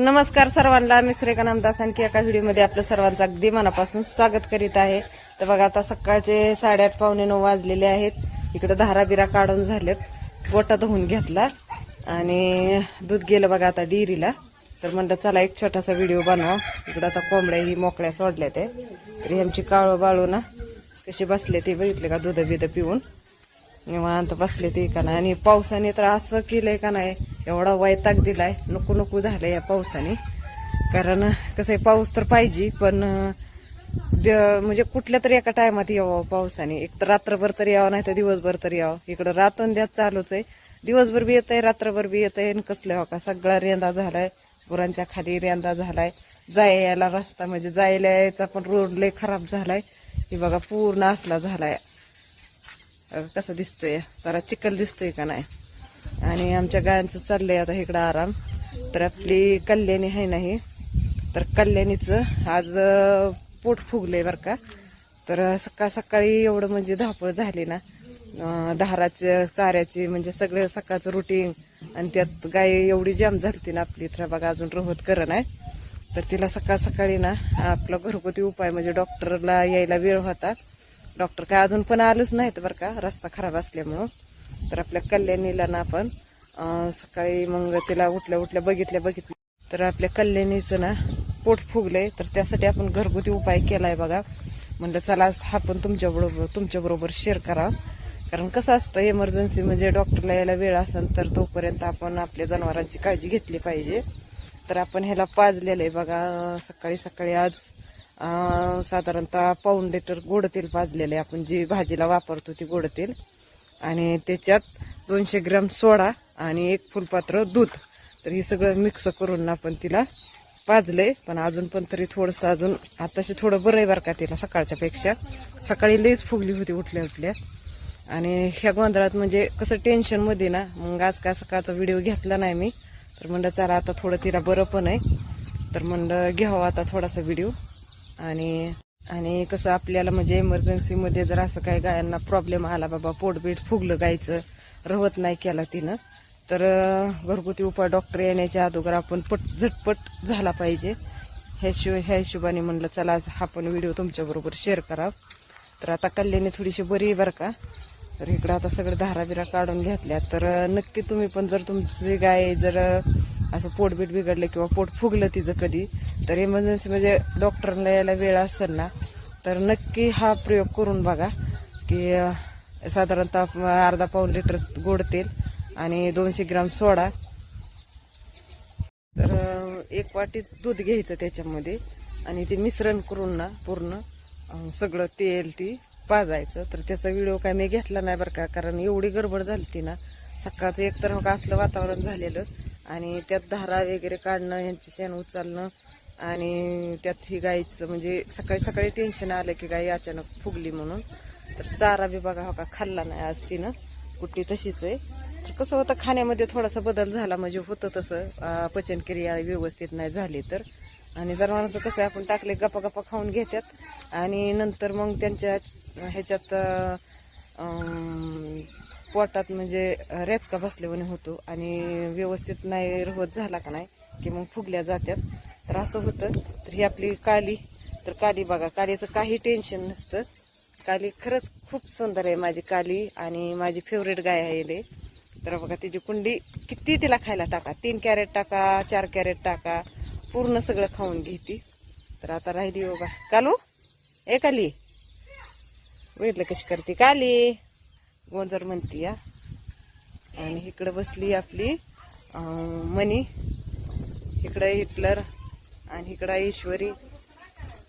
नमस्कार सर्वांना मी सुरेखा नामदास आणखी एका व्हिडिओमध्ये आपलं सर्वांचं अगदी मनापासून स्वागत करीत आहे. तर बघा आता सकाळचे साडेआठ पावणे नऊ वाजलेले आहेत. इकडे धारा बिरा काढून झालेत. गोटा धुवून घेतला आणि दूध गेलं बघा आता डिरीला तर म्हणलं चला एक छोटासा व्हिडिओ बनवा. इकडं आता कोंबड्या ही मोकळ्या सोडल्या आहेत तर ह्यांची काळू बाळू ना कशी बसले ते बघितले का दूध बिध पिऊन? निवांत बसले ते का नाही आणि पावसाने तर असं केलंय का नाही एवढा वैताग दिलाय. नको नको झालंय या पावसाने. कारण कसं आहे पाऊस तर पाहिजे पण म्हणजे कुठल्या तरी एका टायमात यावं पावसाने. एक तर रात्रभर तरी यावं नाही तर दिवसभर तरी यावं. इकडं रातोंद्यात चालूच आहे. दिवसभर बी येत आहे रात्रभर बी येत आहे कसलं हो का? सगळा रेंदा झालाय. गुरांच्या खाली रेंदा झालाय. जाय यायला रस्ता म्हणजे जायला यायचा पण रोड लय खराब झालाय. हे बघा पूर्ण असला झालाय. कसं दिसतोय? जरा चिखल दिसतोय का नाही? आणि आमच्या गायांचं चाललंय आता इकडं आराम. तर आपली कल्याणी आहे नाही तर कल्याणीचं आज पोट फुगलंय बरं का. तर सकाळ सकाळी एवढं म्हणजे धापळ झाली ना. धाराचे चाऱ्याची म्हणजे सगळं सकाळचं रुटीन आणि त्यात गाय एवढी जाम झालती ना आपली तर बघा अजून रोहत कर नाही. तर तिला सकाळ सकाळी ना आपला घरगुती उपाय म्हणजे डॉक्टरला यायला वेळ होता. डॉक्टर काय अजून पण आलंच नाहीत बरं का रस्ता खराब असल्यामुळं. तर आपल्या कल्याणीला ना आपण सकाळी मग तिला उठल्या उठल्या बघितल्या बघितल्या. तर आपल्या कल्याणीचं ना पोट फुगलंय तर त्यासाठी आपण घरगुती उपाय केलाय बघा. म्हणलं चला आज हा पण तुमच्या बरोबर तुमच्या बरोबर शेअर करा. कारण कसं असतं इमर्जन्सी म्हणजे डॉक्टरला यायला वेळ असेल तर तोपर्यंत आपण आपल्या जनावरांची काळजी घेतली पाहिजे. तर आपण ह्याला पाजलेलं आहे बघा सकाळी सकाळी आज साधारणतः पाऊन लिटर गोड तेल पाजलेलं आहे. आपण जी भाजीला वापरतो ती गोड तेल. आणि त्याच्यात दोनशे ग्रॅम सोडा आणि एक फुलपात्र दूध. तर हे सगळं मिक्स करून ना आपण तिला पाजले पण अजून पण तरी थोडंसं अजून आताशी थोडं बरं आहे बरं का तिला सकाळच्या पेक्षा. सकाळी लईच फुगली होती उठल्या उठल्या. आणि ह्या गोंधळात म्हणजे कसं टेन्शनमध्ये ना मग आज काय सकाळचा व्हिडिओ घेतला नाही मी. तर म्हणलं चला आता थोडं तिला बरं पण आहे. तर म्हणलं घ्यावं आता थोडासा व्हिडिओ आणि आणि कसं आपल्याला म्हणजे इमर्जन्सीमध्ये जर असं काही गायांना प्रॉब्लेम आला बाबा पोटबीट फुगलं गायचं रवत नाही केला तिनं तर घरगुती उपाय डॉक्टर येण्याच्या अगोदर आपण पट झटपट झाला पाहिजे. ह्या शिव ह्या हिशोबाने म्हणलं चला आज हा पण व्हिडिओ तुमच्याबरोबर शेअर करा तर आता कल्याणी थोडीशी बरी बरं का. तर इकडं आता सगळं धारा बिरा काढून घेतल्या. तर नक्की तुम्ही पण जर तुमची गाय जर असं पोटबीट बिघडलं किंवा पोट फुगलं तिचं कधी तर इमर्जन्सी म्हणजे डॉक्टरला यायला वेळ असेल ना तर नक्की हा प्रयोग करून बघा की साधारणतः अर्धा पाऊन लिटर गोड तेल आणि दोनशे ग्राम सोडा. तर एक वाटी दूध घ्यायचं त्याच्यामध्ये आणि ते मिश्रण करून ना पूर्ण सगळं तेल ती पाजायचं. तर त्याचा व्हिडिओ काय मी घेतला नाही बरं का कारण एवढी गडबड झाली ती ना सकाळचं एकतर हो का असलं वातावरण झालेलं आणि त्यात धारा वगैरे काढणं यांची शेण उचलणं आणि त्यात ही गाईचं म्हणजे सकाळी सकाळी टेन्शन आलं की गाई अचानक फुगली म्हणून. तर चारा बी बघा हो का खाल्ला नाही आज तिनं. कुट्टी तशीच आहे. तर कसं होतं खाण्यामध्ये थोडासा बदल झाला म्हणजे होतं तसं. पचनक्रिया व्यवस्थित नाही झाली तर. आणि जनावरांचं कसं आहे आपण टाकले गप्पा गप्पा खाऊन घेतात आणि नंतर मग त्यांच्या ह्याच्यात पोटात म्हणजे रेचका बसल्यावाने होतो आणि व्यवस्थित नाही रहत झाला का नाही की मग फुगल्या जातात तर असं होतं. तर ही आपली काली तर काली बघा कालीचं काही टेन्शन नसतं. काली खरंच खूप सुंदर आहे माझी काली आणि माझी फेवरेट गाय आहे ले तर बघा तिची कुंडी किती तिला खायला टाका. तीन कॅरेट टाका चार कॅरेट टाका पूर्ण सगळं खाऊन घेते तर आता राहिली बघा. कालू? ए काली? बघितलं कशी करते काली? गोंजर म्हणती या आणि इकडं बसली आपली मनी. इकडं हिटलर आणि इकडं ईश्वरी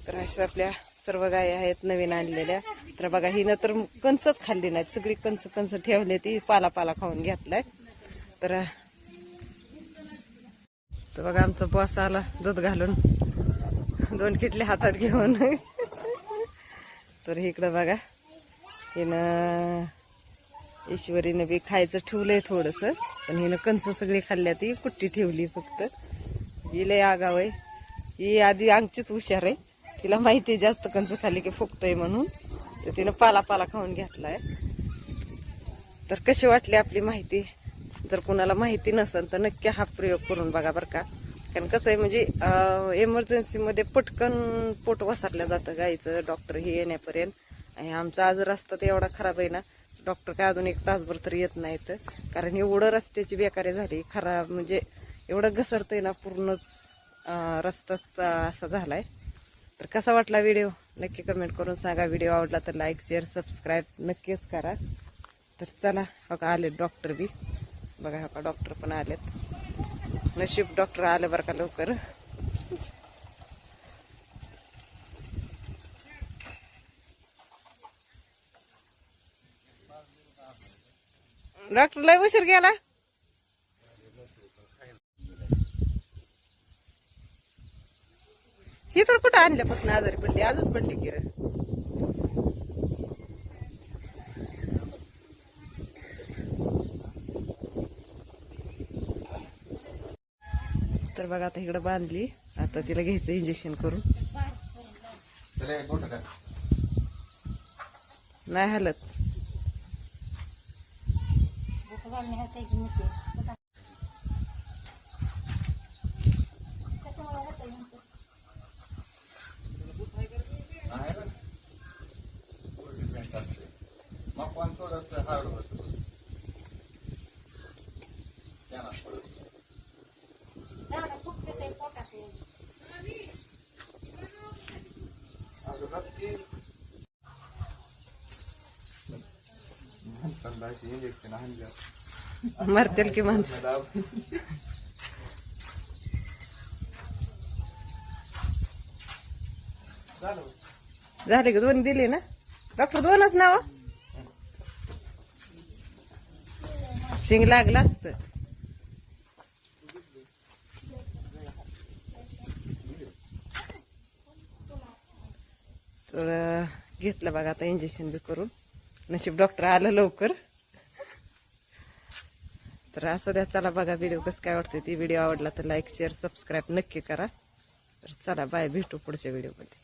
तर अशा आपल्या सर्व गाय आहेत नवीन आणलेल्या. तर बघा हिनं तर कंसच खाल्ली नाहीत. सगळी कंस कंस ठेवली ती पाला पाला खाऊन घेतलाय. तर तर बघा आमचा बॉस आला दूध घालून. दोन किटले हातात घेऊन. तर इकडं बघा हिनं ईश्वरीनं बी खायचं ठेवलंय थोडस पण हिनं कंस सगळी खाल्ल्या ती कुट्टी ठेवली फक्त. ही लय आगाव आहे. ही आधी आमचीच हुशार आहे. तिला माहिती आहे जास्त कंस खाली की फुकतय म्हणून. तर तिनं पाला पाला खाऊन घेतलाय. तर कशी वाटली आपली माहिती? जर कोणाला माहिती नसेल तर नक्की हा प्रयोग करून बघा बरं का. कारण कसं आहे म्हणजे एमर्जन्सीमध्ये पटकन पोट वसारलं जातं गाईचं. डॉक्टर हे येण्यापर्यंत. आणि आमचा आज रस्ता तर एवढा खराब आहे ना डॉक्टर काय अजून एक तासभर तरी येत नाहीत. कारण एवढं रस्त्याची बेकारी झाली खराब म्हणजे एवढं घसरतंय ना पूर्णच रस्ताच असा झालाय. तर कसा वाटला व्हिडिओ? नक्की कमेंट करून सांगा. व्हिडिओ आवडला तर लाईक शेअर सबस्क्राईब नक्कीच करा. तर चला बघा आले डॉक्टर बी. बघा हो का डॉक्टर पण आलेत. नशीब डॉक्टर आले बरं का लवकर. डॉक्टर लय उशीर गेला. ही तर कुठं आणल्यापासून आजारी पडली आजच पडली की रे. तर बघा आता इकडं बांधली आता तिला घ्यायचं इंजेक्शन करून. त्याला एक बोट का नाही हालत आहे ना ट्रीटमेंट असते मग पण थोडंच हार्ड होतं त्यानं थोडं अगं नक्की संध्याची इंजेक्शन आणलं मरतील की माणसं झाले का दोन दिले ना डॉक्टर दोनच नाव शिंग लागलं असत तर घेतलं बघा आता इंजेक्शन बी करून नशीब डॉक्टर आलं लवकर तर असं द्या चला बघा व्हिडिओ कसं काय वाटतं ती व्हिडिओ आवडला तर लाईक शेअर सबस्क्राईब नक्की करा. तर चला बाय भेटू पुढच्या व्हिडिओमध्ये